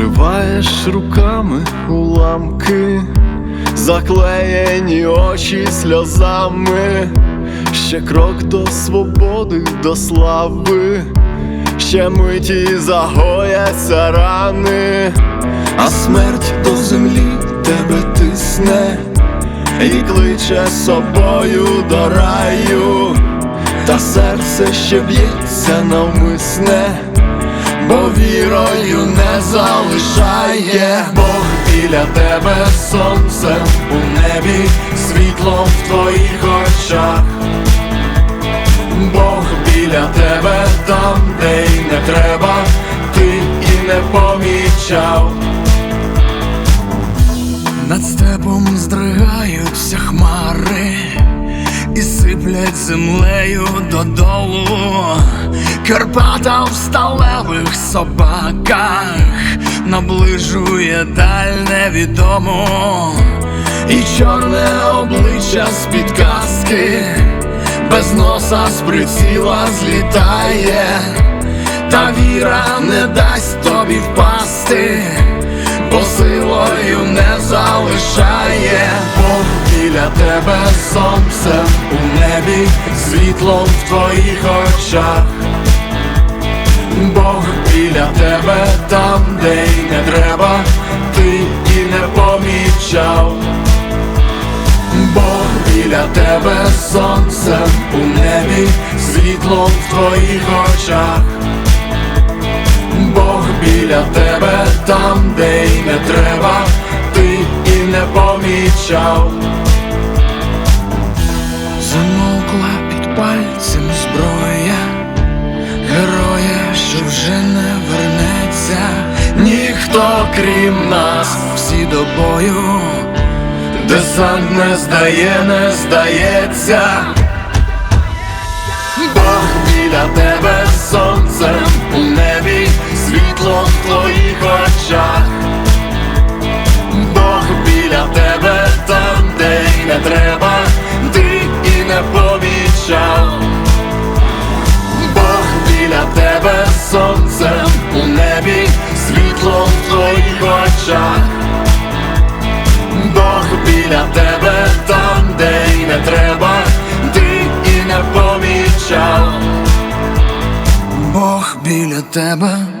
Зриваєш руками уламки, заклеєні очі сльозами, ще крок до свободи, до слави, ще миті загояться рани, а смерть до землі тебе тисне і кличе собою до раю, та серце ще б'ється навмисне бо вірою не залишає Бог біля тебе сонцем у небі, світлом в твоїх очах. Бог біля тебе там, де й не треба, ти і не помічав. Над степом здригаються хмари і сиплять землею додолу. Карпата в сталевих собаках наближує даль невідому, і чорне обличчя з підказки, без носа з приціла злітає, та віра не дасть тобі впасти, бо силою не залишає. Бог біля тебе сонцем у небі, світлом в твоїх очах. Бог біля тебе там, де й не треба, ти і не помічав. Бог біля тебе сонцем у небі, світлом в твоїх очах. Бог біля тебе там, де й не треба, ти і не помічав. Пальцем зброя героя, що вже не вернеться, ніхто крім нас, всі до бою, десант не здає, не здається. Бог біля тебе сонцем у небі, світло в твоїх очах. Сонцем у небі, світло в твоїх очах. Бог біля тебе там, де й не треба, ти і не помічав. Бог біля тебе